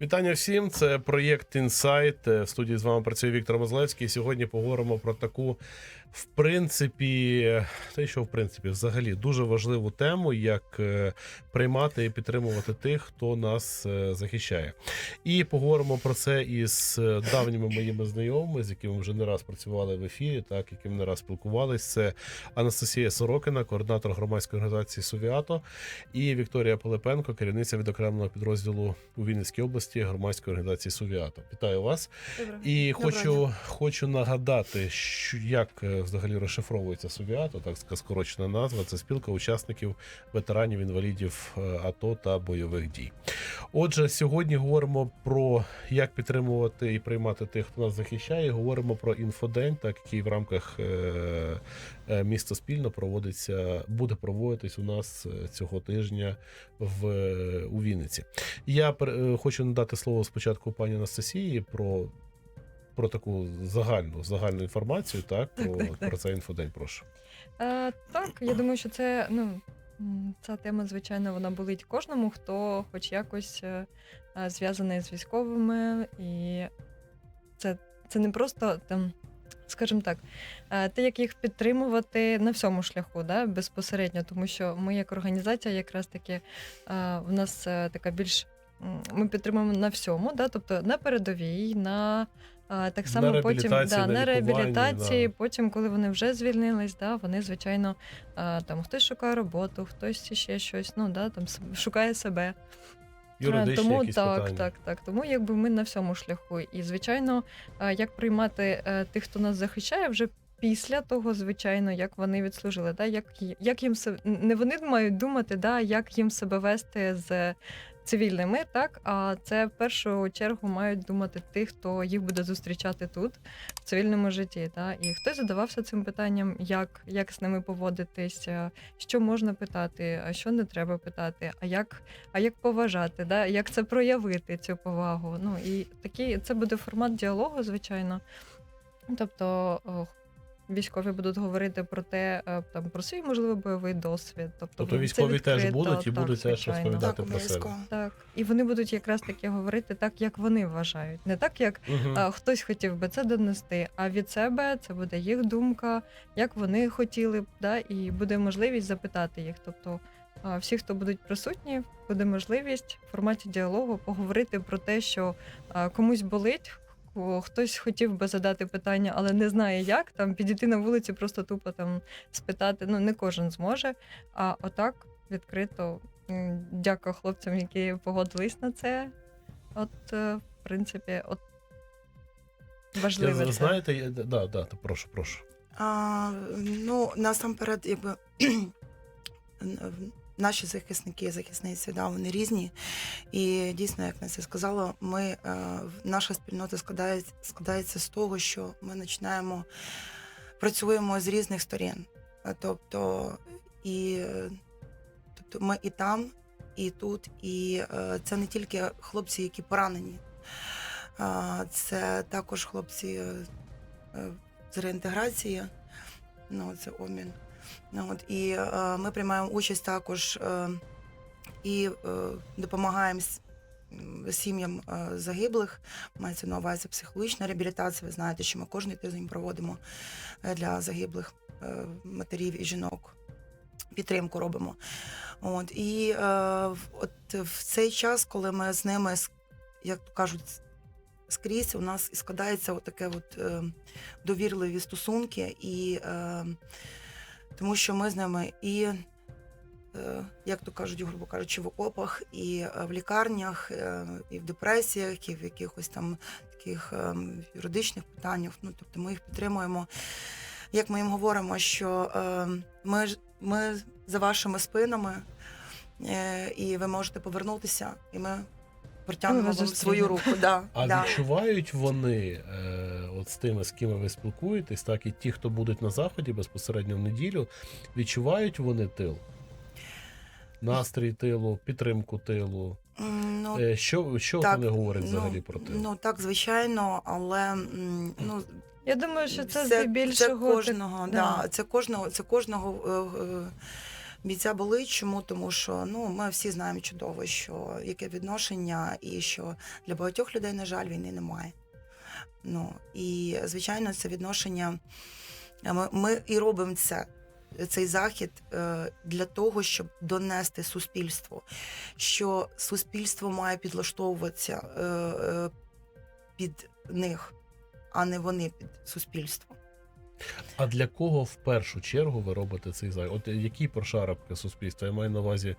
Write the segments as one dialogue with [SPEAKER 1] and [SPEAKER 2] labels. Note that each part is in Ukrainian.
[SPEAKER 1] Вітання всім. Це проєкт Інсайт. В студії з вами працює Віктор Мозлевський. Сьогодні поговоримо про таку, в принципі, те, що в принципі, взагалі дуже важливу тему, як е, приймати і підтримувати тих, хто нас е, захищає. І поговоримо про це із е, давніми моїми знайомими, з якими вже не раз працювали в ефірі, так яким не раз спілкувалися. Це Анастасія Сорокина, координатор громадської організації Сувіато, і Вікторія Пилипенко, керівниця відокремленого підрозділу у Вінницькій області громадської організації Сувіато. Вітаю вас.
[SPEAKER 2] Добре.
[SPEAKER 1] І
[SPEAKER 2] Доброго
[SPEAKER 1] хочу, хочу нагадати, що як е, взагалі розшифровується Сувіато, так скорочена назва. Це спілка учасників ветеранів інвалідів е, АТО та бойових дій. Отже, сьогодні говоримо про як підтримувати і приймати тих, хто нас захищає. Говоримо про інфодень, так який в рамках е, е, спільно проводиться, буде проводитись у нас е, цього тижня в е, у Вінниці. Я хочу надати слово спочатку пані Анастасії про, про таку загальну загальну інформацію, так,
[SPEAKER 2] Так,
[SPEAKER 1] про,
[SPEAKER 2] так, так.
[SPEAKER 1] про цей інфодень, прошу.
[SPEAKER 2] Е, так, я думаю, що це ну. Ця тема, звичайно, вона болить кожному, хто хоч якось зв'язаний з військовими, і це, це не просто там, скажімо так, те, як їх підтримувати на всьому шляху, да, безпосередньо, тому що ми, як організація, якраз таки е, в нас е, така більш ми підтримуємо на всьому, да, тобто на передовій, на е, так само
[SPEAKER 1] На
[SPEAKER 2] потім да,
[SPEAKER 1] на
[SPEAKER 2] реабілітації,
[SPEAKER 1] да.
[SPEAKER 2] потім, коли вони вже звільнились, да, вони, звичайно, там хтось шукає роботу, хтось ще щось, ну да, там шукає себе.
[SPEAKER 1] Юридичні
[SPEAKER 2] Е, тому
[SPEAKER 1] якісь
[SPEAKER 2] так,
[SPEAKER 1] питання.
[SPEAKER 2] так, так. Тому якби ми на всьому шляху. І звичайно, е, як приймати е, тих, хто нас захищає, вже після того, звичайно, як вони відслужили, да, як, як їм не вони мають думати, да, як їм себе вести з цивільними, так а це в першу чергу мають думати ті, хто їх буде зустрічати тут, в цивільному житті. Да. І хтось задавався цим питанням, як, як з ними поводитися, що можна питати, а що не треба питати, а як а як поважати, да? як це проявити цю повагу. Ну і такий це буде формат діалогу, звичайно. Тобто військові будуть говорити про те, е, там про свій можливо бойовий досвід. Тобто,
[SPEAKER 1] Тобто військові теж будуть і
[SPEAKER 2] так,
[SPEAKER 1] будуть теж розповідати
[SPEAKER 3] Так,
[SPEAKER 1] про себе.
[SPEAKER 2] Так, і вони будуть якраз таки говорити так, як вони вважають, не так, як
[SPEAKER 1] Мгм.
[SPEAKER 2] а, хтось хотів би це донести, а від себе це буде їх думка, як вони хотіли б, да, і буде можливість запитати їх. Тобто а, всі, хто будуть присутні, буде можливість в форматі діалогу поговорити про те, що а, комусь болить. Хтось хотів би задати питання, але не знає як. Там підійти на вулиці, просто тупо там спитати. Ну не кожен зможе. А отак відкрито. Дякую хлопцям, які погодились на це. От, е, в принципі, от важливе
[SPEAKER 1] Я,
[SPEAKER 2] це.
[SPEAKER 1] знаєте, я, да, да, то прошу, прошу.
[SPEAKER 3] А, ну, насамперед, якби наші захисники, захисниці, да, вони різні. І дійсно, як Настя сказала, ми, е, наша спільнота складається, складається з того, що ми починаємо працюємо з різних сторін. Е, Тобто, і, тобто ми і там, і тут, і е, це не тільки хлопці, які поранені. Це також хлопці з реінтеграції, ну, це обмін. Ну, от, і е, ми приймаємо участь також е, і е, допомагаємо сім'ям е, загиблих. Мається на увазі психологічна реабілітація. Ви знаєте, що ми кожен тиждень проводимо е, для загиблих е, матерів і жінок. Підтримку робимо. От, і е, от в цей час, коли ми з ними, як то кажуть, скрізь у нас складається таке от, е, довірливі стосунки, і, е, тому що ми з ними і, е, як то кажуть, грубо кажучи, в окопах, і е, в лікарнях, е, і в депресіях, і в якихось там таких юридичних питаннях. Ну, тобто ми їх підтримуємо. Як ми їм говоримо, що ми, ми за вашими спинами, і ви можете повернутися, і ми протягнемо вам свою руку. Да,
[SPEAKER 1] А
[SPEAKER 3] да.
[SPEAKER 1] відчувають вони е, з тими, з ким ви спілкуєтесь, так і ті, хто будуть на заході безпосередньо в неділю, відчувають вони тил? Настрій тилу, підтримку тилу.
[SPEAKER 3] Ну,
[SPEAKER 1] Е, що що
[SPEAKER 3] так,
[SPEAKER 1] вони говорять
[SPEAKER 3] ну,
[SPEAKER 1] взагалі про тил?
[SPEAKER 3] Ну так, звичайно, але ну
[SPEAKER 2] Я думаю, що це
[SPEAKER 3] це,
[SPEAKER 2] здебільшого
[SPEAKER 3] це
[SPEAKER 2] так-
[SPEAKER 3] кожного,
[SPEAKER 2] да.
[SPEAKER 3] да. це кожного, це кожного. е, е, бійця болить. Чому? Тому що ну ми всі знаємо чудово, що яке відношення, і що для багатьох людей, на жаль, війни немає. Ну і звичайно, це відношення. е, Ми, ми і робимо це. Цей захід е, для того, щоб донести суспільству, що суспільство має підлаштовуватися е, під них, а не вони під суспільство.
[SPEAKER 1] А для кого в першу чергу ви робите цей захід? От який прошарок суспільства? Я маю на увазі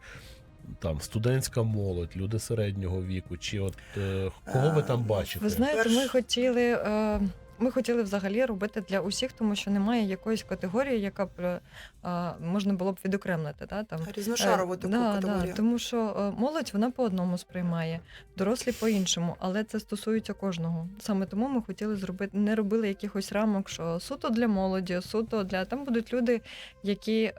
[SPEAKER 1] там студентська молодь, люди середнього віку, чи от е, кого ви там
[SPEAKER 3] Е,
[SPEAKER 1] бачите?
[SPEAKER 2] Ви знаєте, ми хотіли. Е, ми хотіли взагалі робити для усіх, тому що немає якоїсь категорії, яка б е, а, можна було б відокремлити. Да, там.
[SPEAKER 3] Різношарову
[SPEAKER 2] Е,
[SPEAKER 3] таку
[SPEAKER 2] да,
[SPEAKER 3] категорію.
[SPEAKER 2] Да, тому що молодь вона по одному сприймає, дорослі по іншому, але це стосується кожного. Саме тому ми хотіли зробити, не робили якихось рамок, що суто для молоді, суто для там будуть люди, які.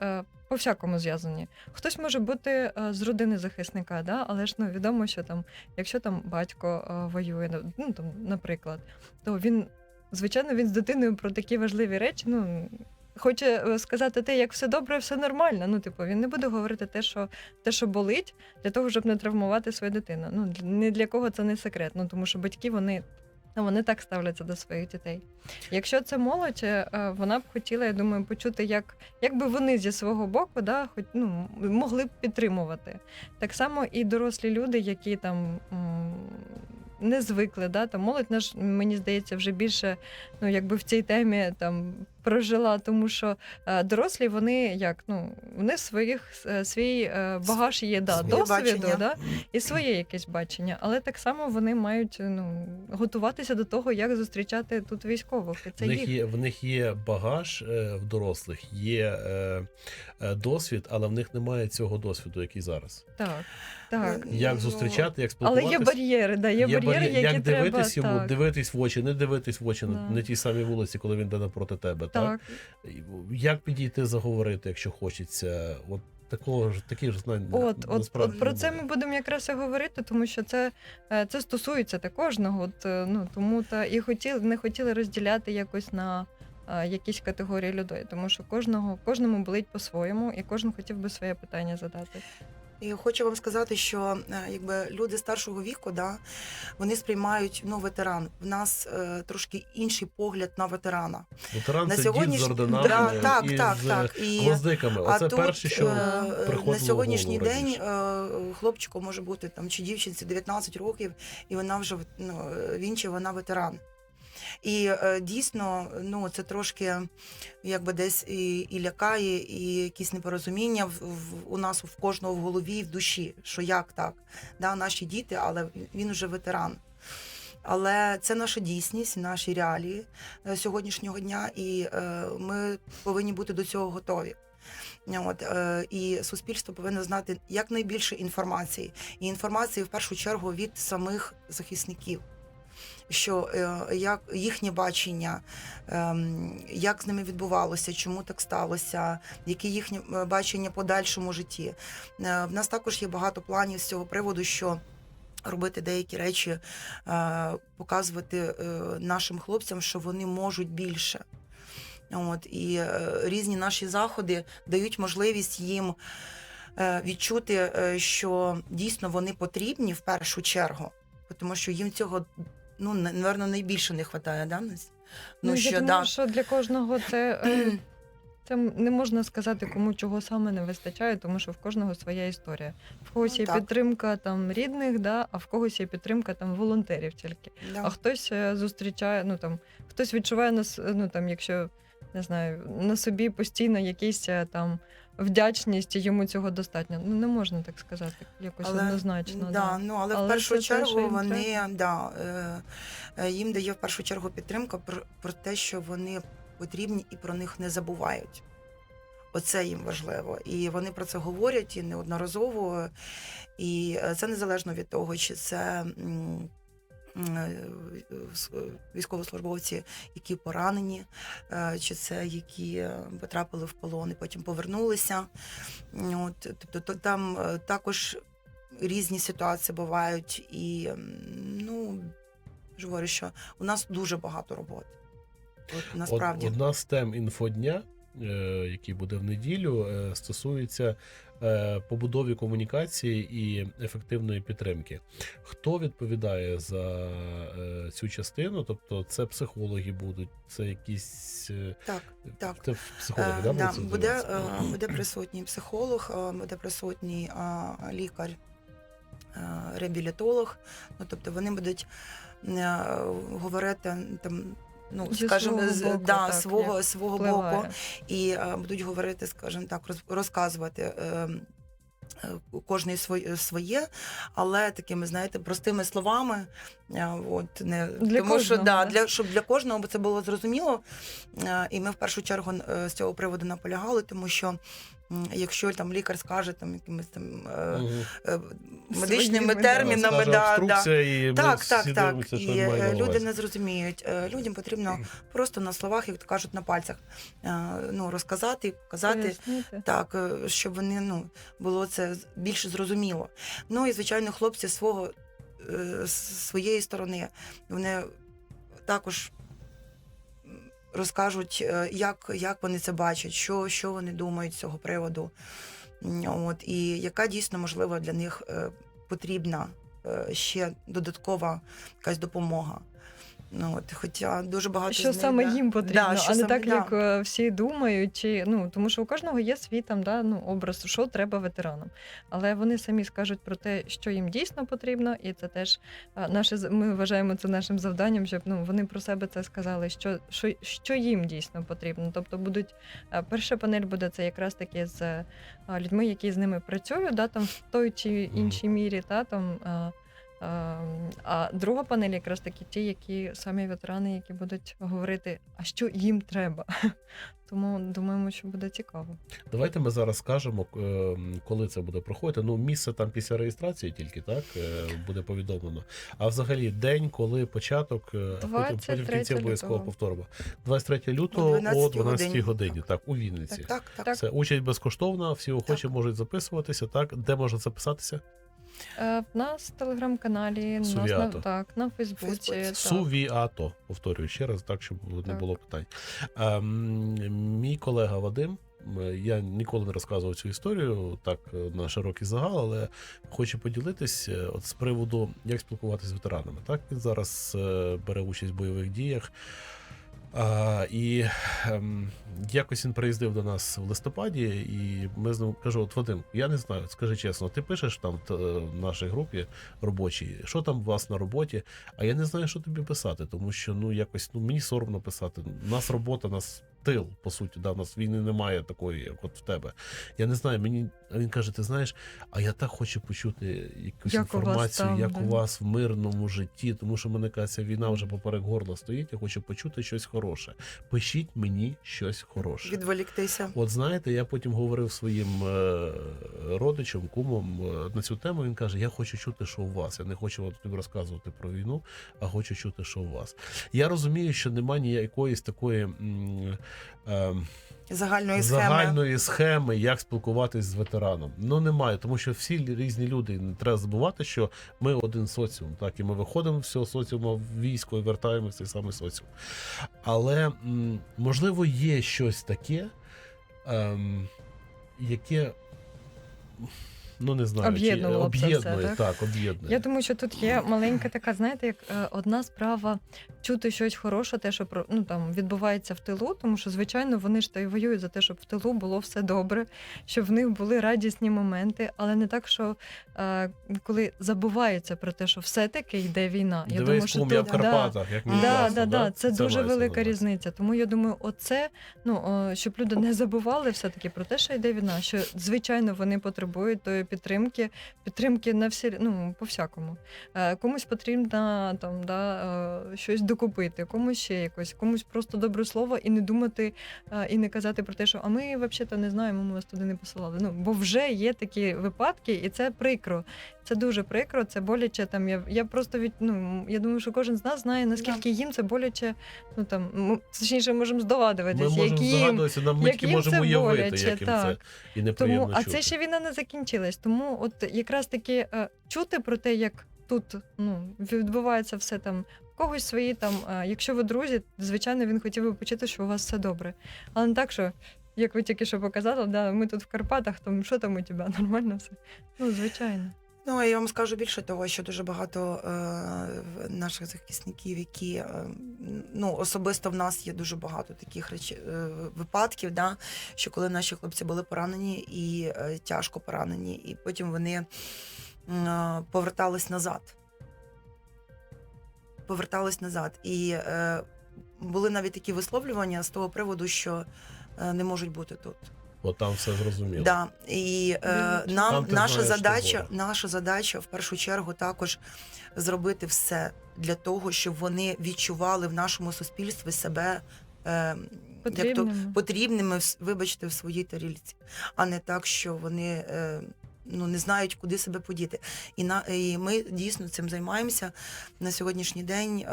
[SPEAKER 2] По всякому зв'язані. Хтось може бути е, з родини захисника, да? але ж ну відомо, що там, якщо там батько е, воює, ну там, наприклад, то він, звичайно, він з дитиною про такі важливі речі, ну хоче е, сказати те, як все добре, все нормально. Ну, типу, він не буде говорити те, що те, що болить, для того, щоб не травмувати свою дитину. Ну не для кого це не секрет. Ну тому що батьки вони. Ну, вони так ставляться до своїх дітей. Якщо це молодь, е, е, вона б хотіла, я думаю, почути, як, як би вони зі свого боку да, хоч, ну, могли б підтримувати. Так само і дорослі люди, які там не звикли, да, там молодь наш, мені здається, вже більше ну, якби в цій темі там прожила, тому що е, дорослі вони як ну вони своїх е, свій е, багаж є да,
[SPEAKER 3] Своє
[SPEAKER 2] досвіду,
[SPEAKER 3] бачення.
[SPEAKER 2] да, і своє якесь бачення, але так само вони мають ну готуватися до того, як зустрічати тут військових. І це
[SPEAKER 1] в, них
[SPEAKER 2] їх
[SPEAKER 1] є, в них є багаж е, в дорослих, є е, е, досвід, але в них немає цього досвіду, який зараз.
[SPEAKER 2] так. Так.
[SPEAKER 1] Як
[SPEAKER 3] Ну,
[SPEAKER 1] зустрічати, як
[SPEAKER 2] Але
[SPEAKER 1] спілкуватися.
[SPEAKER 2] є бар'єри, да, є, бар'єри,
[SPEAKER 1] бар'єр-
[SPEAKER 2] які
[SPEAKER 1] як
[SPEAKER 2] треба
[SPEAKER 1] дивитись йому,
[SPEAKER 2] так,
[SPEAKER 1] дивитись в очі, не дивитись в очі на,
[SPEAKER 2] Да.
[SPEAKER 1] на тій самій вулиці, коли він йде напроти тебе. Так?
[SPEAKER 2] так.
[SPEAKER 1] Як підійти заговорити, якщо хочеться? От такого ж таких ж знань
[SPEAKER 2] От, от,
[SPEAKER 1] насправді
[SPEAKER 2] от про це ми будемо якраз і говорити, тому що це, е, це стосується та кожного. От, е, ну, тому та і хотіли, не хотіли розділяти якось на е, якісь категорії людей, тому що кожного, кожному болить по-своєму, і кожен хотів би своє питання задати.
[SPEAKER 3] І хочу вам сказати, що е, якби люди старшого віку, да, вони сприймають ну, ветеран. В нас е, трошки інший погляд на ветерана.
[SPEAKER 1] Ветеран
[SPEAKER 3] на
[SPEAKER 1] це
[SPEAKER 3] сьогодні
[SPEAKER 1] дід з орденами
[SPEAKER 3] Да, так,
[SPEAKER 1] і
[SPEAKER 3] так,
[SPEAKER 1] з
[SPEAKER 3] так. І,
[SPEAKER 1] гвоздиками.
[SPEAKER 3] а
[SPEAKER 1] Оце
[SPEAKER 3] тут
[SPEAKER 1] перше, що
[SPEAKER 3] е,
[SPEAKER 1] приходило
[SPEAKER 3] на сьогоднішній
[SPEAKER 1] в голову
[SPEAKER 3] день е, хлопчику може бути там чи дівчинці 19 років, і вона вже ну, він чи вона ветеран. І е, дійсно, ну це трошки якби десь і, і лякає, і якісь непорозуміння в, в, у нас в кожного в голові в душі, що як так, да, наші діти, але він вже ветеран. Але це наша дійсність, наші реалії е, сьогоднішнього дня, і е, ми повинні бути до цього готові. От, е, і суспільство повинно знати якнайбільше інформації. І інформації в першу чергу від самих захисників. Що е, як їхнє бачення, ем, як з ними відбувалося, чому так сталося, яке їхнє е, бачення подальшому житті. Е, В нас також є багато планів з цього приводу, що робити деякі речі, показувати нашим хлопцям, що вони можуть більше. От, і різні наші заходи дають можливість їм відчути, що дійсно вони потрібні в першу чергу, тому що їм цього, ну, на- напевно, найбільше не вистачає, да? Ну,
[SPEAKER 2] Ну,
[SPEAKER 3] що,
[SPEAKER 2] я думаю,
[SPEAKER 3] да.
[SPEAKER 2] що для кожного це, е, це не можна сказати, кому чого саме не вистачає, тому що в кожного своя історія. В когось
[SPEAKER 3] Ну,
[SPEAKER 2] є
[SPEAKER 3] так.
[SPEAKER 2] підтримка там рідних, да, а в когось є підтримка там волонтерів тільки.
[SPEAKER 3] Да.
[SPEAKER 2] А хтось е, зустрічає, ну там хтось відчуває нас, ну там, якщо не знаю, на собі постійно якийсь е, там вдячність, і йому цього достатньо. Ну не можна так сказати, якось однозначно.
[SPEAKER 3] Да, ну, але,
[SPEAKER 2] Але
[SPEAKER 3] в першу чергу вони да, е, е, їм дає в першу чергу підтримка про, про те, що вони потрібні і про них не забувають. Оце їм важливо. І вони про це говорять і неодноразово. І е, це незалежно від того, чи це. Е, с- Військовослужбовці, які поранені, е, чи це які е, потрапили в полон і потім повернулися. От, тобто там е, також різні ситуації бувають, і ну ж говорю, що у нас дуже багато роботи. От насправді.
[SPEAKER 1] Од- одна з тем інфодня е, який буде в неділю, е, стосується е, побудові комунікації і ефективної підтримки. Хто відповідає за е, цю частину? Тобто, це психологи будуть, це якісь е,
[SPEAKER 3] Так, так.
[SPEAKER 1] це психологи,
[SPEAKER 3] Е,
[SPEAKER 1] да,
[SPEAKER 3] буде, е, буде присутній психолог, е, буде присутній е, лікар, е, реабілітолог. Ну, тобто вони будуть е, говорити там. Ну,
[SPEAKER 2] Зі
[SPEAKER 3] скажімо,
[SPEAKER 2] свого
[SPEAKER 3] з-
[SPEAKER 2] боку,
[SPEAKER 3] да,
[SPEAKER 2] так,
[SPEAKER 3] свого, свого
[SPEAKER 2] впливає.
[SPEAKER 3] боку, і е, будуть говорити, скажімо так, роз, розказувати. Е, е, Кожний своє, але такими, знаєте, простими словами. От, не,
[SPEAKER 2] Для
[SPEAKER 3] тому що
[SPEAKER 2] кожного,
[SPEAKER 3] да,
[SPEAKER 2] да.
[SPEAKER 3] для, щоб для кожного це було зрозуміло. І ми в першу чергу е, з цього приводу наполягали, тому що якщо там лікар скаже там якимись там е, медичними термінами, да, да.
[SPEAKER 1] і
[SPEAKER 3] Так, так, так.
[SPEAKER 1] дивимося,
[SPEAKER 3] І
[SPEAKER 1] що
[SPEAKER 3] люди не зрозуміють. Людям потрібно просто на словах, як то кажуть, на пальцях ну, розказати, показати.
[SPEAKER 2] Пояснити.
[SPEAKER 3] Так, щоб вони ну було це більш зрозуміло. Ну і звичайно, хлопці свого з своєї сторони вони також розкажуть, е, як, як вони це бачать, що, що вони думають з цього приводу. От, і яка дійсно можливо для них е, потрібна е, ще додаткова якась допомога. Ну, от, хоча дуже багато
[SPEAKER 2] Що
[SPEAKER 3] з них,
[SPEAKER 2] саме
[SPEAKER 3] да.
[SPEAKER 2] їм потрібно,
[SPEAKER 3] Да, що
[SPEAKER 2] а не
[SPEAKER 3] саме-
[SPEAKER 2] так,
[SPEAKER 3] да.
[SPEAKER 2] як е, всі думають, чи ну тому що у кожного є свій там да, ну, образ, що треба ветеранам. Але вони самі скажуть про те, що їм дійсно потрібно, і це теж е, наше з- ми вважаємо це нашим завданням, щоб ну вони про себе це сказали, що, що, що їм дійсно потрібно. Тобто будуть е, перша панель буде це якраз таки з е, людьми, які з ними працюють, да, там в той чи іншій мірі, та там. е, А друга панель якраз таки ті, які самі ветерани, які будуть говорити, а що їм треба. Тому думаємо, що буде цікаво.
[SPEAKER 1] Давайте ми зараз скажемо, е, коли це буде проходити. Ну, місце там після реєстрації тільки так е, буде повідомлено. А взагалі день, коли початок, е, а потім, потім в кінці обов'язково
[SPEAKER 2] лютого.
[SPEAKER 1] повторимо. 23 лютого
[SPEAKER 3] О
[SPEAKER 1] о
[SPEAKER 3] 12
[SPEAKER 1] 12
[SPEAKER 3] годині.
[SPEAKER 1] годині. Так, у Вінниці.
[SPEAKER 3] Так, так, так.
[SPEAKER 2] Так.
[SPEAKER 1] Це участь безкоштовна, всі охочі
[SPEAKER 3] Так.
[SPEAKER 1] можуть записуватися. Так, де можна записатися?
[SPEAKER 2] Е, В нас в телеграм-каналі, в нас на,
[SPEAKER 1] Сувіато.
[SPEAKER 2] так, на Фейсбуці.
[SPEAKER 3] Фейсбуці.
[SPEAKER 2] так.
[SPEAKER 1] Сувіато. Повторюю ще раз, так щоб не
[SPEAKER 2] Так.
[SPEAKER 1] було питань. Ем, мій колега Вадим. е, Я ніколи не розказував цю історію так е, на широкий загал, але хочу поділитись е, от з приводу, як спілкуватися з ветеранами. Так він зараз е, бере участь в бойових діях. І ем, якось він приїздив до нас в листопаді, і ми з ним кажу: от Вадим, я не знаю, скажи чесно, ти пишеш там в нашій групі робочій, що там у вас на роботі? А я не знаю, що тобі писати, тому що ну якось ну мені соромно писати. У нас робота, нас тил, по суті, да, у нас війни немає такої, як от в тебе. Я не знаю, мені він каже: ти знаєш, а я так хочу почути якусь
[SPEAKER 2] Як у
[SPEAKER 1] інформацію,
[SPEAKER 2] там,
[SPEAKER 1] як
[SPEAKER 2] да.
[SPEAKER 1] у вас в мирному житті, тому що мене каже, ця війна вже поперек горла стоїть. Я хочу почути щось хороше. Пишіть мені щось хороше.
[SPEAKER 3] Відволіктися.
[SPEAKER 1] От знаєте, я потім говорив своїм е, родичам, кумам е, на цю тему. Він каже: Я хочу чути, що у вас. Я не хочу от тобі розказувати про війну, а хочу чути, що у вас. Я розумію, що немає ніякоїсь такої. м, е,
[SPEAKER 3] Загальної схеми.
[SPEAKER 1] загальної схеми, як спілкуватись з ветераном. Ну немає, тому що всі різні люди. Не треба забувати, що ми один соціум, так і ми виходимо з цього соціуму в військо і вертаємося в цей самий соціум. Але можливо є щось таке, ем, яке. Ну, не знаю,
[SPEAKER 2] Об'єднувало б це все,
[SPEAKER 1] об'єднує,
[SPEAKER 2] так?
[SPEAKER 1] так, об'єднує.
[SPEAKER 2] Я думаю, що тут є маленька така, знаєте, як е, одна справа чути щось хороше, те, що про ну там відбувається в тилу, тому що звичайно вони ж та й воюють за те, щоб в тилу було все добре, щоб в них були радісні моменти, але не так, що е, коли забувається про те, що все-таки йде війна. Я думаю,
[SPEAKER 1] Дивись,
[SPEAKER 2] що
[SPEAKER 1] кум, я в Карпатах, як мені
[SPEAKER 2] Да,
[SPEAKER 1] класно,
[SPEAKER 2] да, да, це дуже
[SPEAKER 1] мається на
[SPEAKER 2] велика
[SPEAKER 1] увазі.
[SPEAKER 2] різниця. Тому я думаю, оце ну о, щоб люди не забували все таки про те, що йде війна. Що звичайно вони потребують тої підтримки, підтримки на всі ну по всякому. Е, комусь потрібно там да е, щось докупити, комусь ще якось, комусь просто добре слово і не думати е, і не казати про те, що а ми взагалі не знаємо, ми вас туди не посилали. Ну бо вже є такі випадки, і це прикро. Це дуже прикро, це боляче. Там я, я просто від ну я думаю, що кожен з нас знає наскільки їм це боляче. Ну там м- точніше, можемо
[SPEAKER 1] Ми
[SPEAKER 2] здогадуватись,
[SPEAKER 1] можемо
[SPEAKER 2] як їм.
[SPEAKER 1] здогадуватися, нам ми тільки можемо уявити,
[SPEAKER 2] боляче,
[SPEAKER 1] як їм це і неприємно
[SPEAKER 2] Тому, а це ще війна не закінчилась. Тому, от якраз таки е, чути про те, як тут ну відбувається все там. Когось свої там, е, якщо ви друзі, звичайно, він хотів би почути, що у вас все добре. Але не так, що як ви тільки що показали, да, ми тут в Карпатах, там що там у тебе? Нормально все? Ну, звичайно.
[SPEAKER 3] Ну, я вам скажу більше того, що дуже багато е, наших захисників, які е, ну особисто в нас є дуже багато таких реч... е, випадків, да, що коли наші хлопці були поранені і е, тяжко поранені, і потім вони е, повертались назад. Повертались назад. І е, були навіть такі висловлювання з того приводу, що е, не можуть бути тут.
[SPEAKER 1] Бо там все зрозуміло.
[SPEAKER 3] Да. І е, нам
[SPEAKER 1] Там
[SPEAKER 3] наша
[SPEAKER 1] знаєш,
[SPEAKER 3] задача, наша задача в першу чергу також зробити все для того, щоб вони відчували в нашому суспільстві себе. Е, як то,
[SPEAKER 2] Потрібними.
[SPEAKER 3] потрібними, вибачте, в своїй тарілці, а не так, що вони е, ну, не знають, куди себе подіти. І, на, і ми дійсно цим займаємося на сьогоднішній день,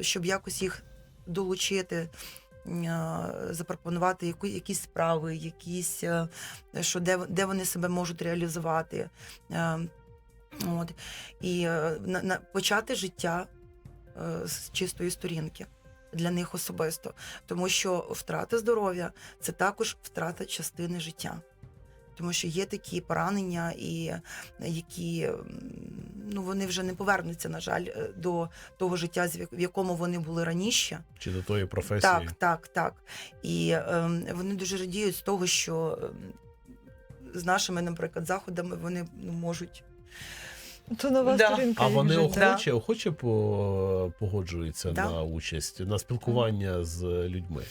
[SPEAKER 3] щоб якось їх долучити. Е, Запропонувати якісь справи, якісь е, що де, де вони себе можуть реалізувати. Е, От. І на, на, почати життя з чистої сторінки для них особисто. Тому що втрата здоров'я це також втрата частини життя. Тому що є такі поранення, і які ну, вони вже не повернуться, на жаль, е, до того життя, з в якому вони були раніше.
[SPEAKER 1] Чи до тої професії.
[SPEAKER 3] Так, так, так. І ем, вони дуже радіють з того, що ем, з нашими, наприклад, заходами вони ну, можуть.
[SPEAKER 2] То нова
[SPEAKER 3] Да.
[SPEAKER 2] сторінка.
[SPEAKER 1] А вони
[SPEAKER 2] життя.
[SPEAKER 1] охоче, охоче по- погоджуються
[SPEAKER 3] Да.
[SPEAKER 1] на участь, на спілкування з людьми.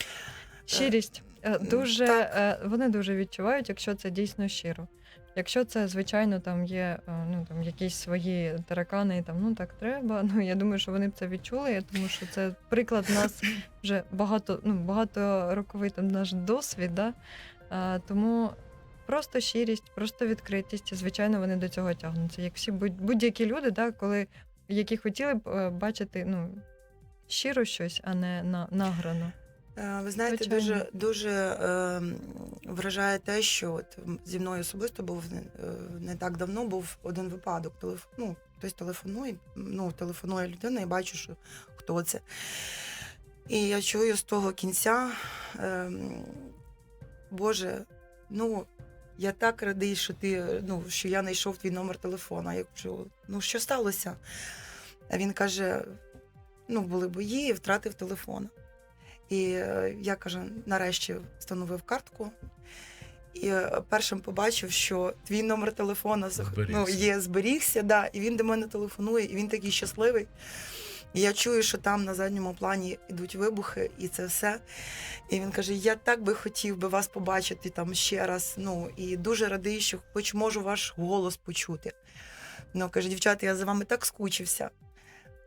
[SPEAKER 2] Щирість Е, дуже
[SPEAKER 3] так.
[SPEAKER 2] е, вони дуже відчувають, якщо це дійсно щиро. Якщо це, звичайно, там є е, ну там якісь свої таракани, і там ну так треба. Ну я думаю, що вони б це відчули, тому що це приклад нас вже багато, ну багато роковий там наш досвід. Да? А, тому просто щирість, просто відкритість. Звичайно, вони до цього тягнуться. Як всі будь- будь-які люди, да, коли які хотіли б е, бачити ну, щиро щось, а не на, награно.
[SPEAKER 3] Е, Ви знаєте,
[SPEAKER 2] Звичайно.
[SPEAKER 3] дуже дуже е, вражає те, що от зі мною особисто був не, е, не так давно був один випадок. Телеф... Ну, хтось телефонує, ну, телефонує людина, і бачу, що хто це. І я чую з того кінця, е, Боже, ну. Я так радий, що ти ну що я знайшов твій номер телефона. Я кажу, ну що сталося? А він каже: ну, були бої, і втратив телефон. І е, я каже, нарешті встановив картку. І е, першим побачив, що твій номер телефона зах- ну, є, зберігся, да, і він до мене телефонує, і він такий щасливий. І я чую, що там на задньому плані йдуть вибухи, і це все. І він каже: Я так би хотів би вас побачити там ще раз. Ну і дуже радий, що хоч можу ваш голос почути. Ну каже, дівчата, я за вами так скучився.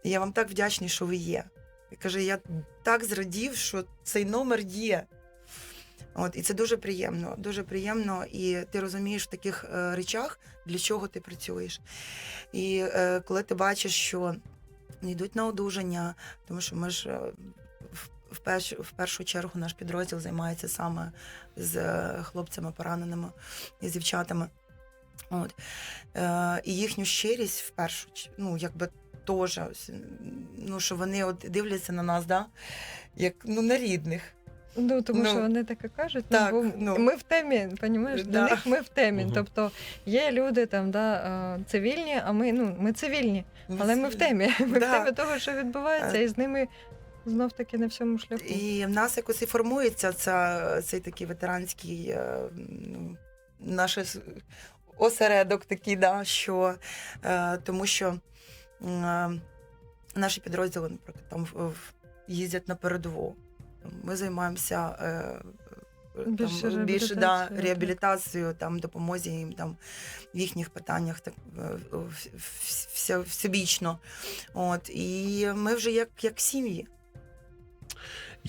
[SPEAKER 3] Я вам так вдячний, що ви є. І каже, я так зрадів, що цей номер є. От, і це дуже приємно, дуже приємно. І ти розумієш в таких е, речах, для чого ти працюєш. І е, коли ти бачиш, що йдуть на одужання, тому що ми ж е, в, перш, в першу чергу наш підрозділ займається саме з е, хлопцями пораненими і з дівчатами. От. Е, і їхню щирість в першу ну, якби теж, ну, що вони от дивляться на нас, да? як ну, на рідних.
[SPEAKER 2] Ну, тому
[SPEAKER 3] Ну,
[SPEAKER 2] що вони таке кажуть,
[SPEAKER 3] так,
[SPEAKER 2] ну, бо
[SPEAKER 3] ну.
[SPEAKER 2] ми в темі, понімаєш, для них ми в темі.
[SPEAKER 1] Мгм.
[SPEAKER 2] Тобто є люди там, да, цивільні, а ми, ну, ми цивільні, але ми в темі. Ми
[SPEAKER 3] Да.
[SPEAKER 2] в темі того, що відбувається,
[SPEAKER 3] Е.
[SPEAKER 2] і з ними знов таки на всьому шляху.
[SPEAKER 3] І в нас якось і формується ця, цей такий ветеранський е, ну, наш осередок такий, да, що е, тому що наші підрозділи, наприклад, там їздять на передову. Ми займаємося е,
[SPEAKER 2] Більше
[SPEAKER 3] там, більше да,
[SPEAKER 2] реабілітацією,
[SPEAKER 3] там, допомозі їм там, в їхніх питаннях так, е, в- в- вся- всебічно. От, і ми вже як, як сім'ї.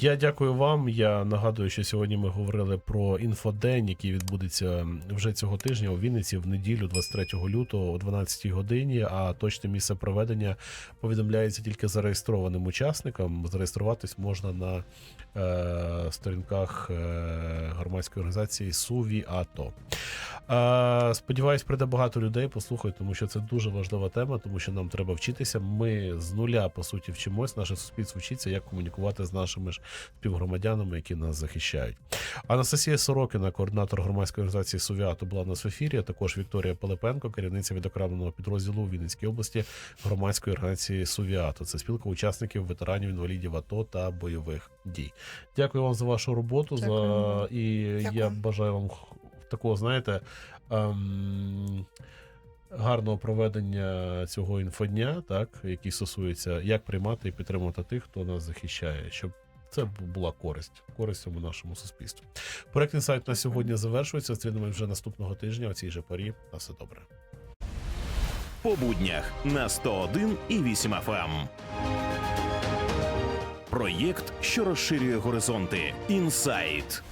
[SPEAKER 1] Я дякую вам. Я нагадую, що сьогодні ми говорили про інфодень, який відбудеться вже цього тижня у Вінниці в неділю, 23 лютого о 12 годині. А точне місце проведення повідомляється тільки зареєстрованим учасникам. Зареєструватись можна на е, сторінках е, громадської організації Суві АТО. Е, сподіваюсь, прийде багато людей. Послухають, тому що це дуже важлива тема, тому що нам треба вчитися. Ми з нуля по суті вчимось. Наше суспільство вчиться, як комунікувати з нашими ж співгромадянами, які нас захищають. Анастасія Сорокіна, координатор громадської організації Сувіато, була на ефірі. а Також Вікторія Пилипенко, керівниця відокремленого підрозділу у Вінницькій області громадської організації Сувіато. Це спілка учасників ветеранів інвалідів АТО та бойових дій. Дякую вам за вашу роботу. За
[SPEAKER 2] Дякую.
[SPEAKER 1] і я бажаю вам такого, знаєте. Ем... Гарного проведення цього інфодня, так який стосується, як приймати і підтримувати тих, хто нас захищає, щоб це була користь, користь у нашому суспільству. Проект інсайт на сьогодні завершується. Зустрінемось вже наступного тижня. о цій же порі. На все добре.
[SPEAKER 4] по буднях на 101 і 8 FM. Проєкт, що розширює горизонти. Інсайт.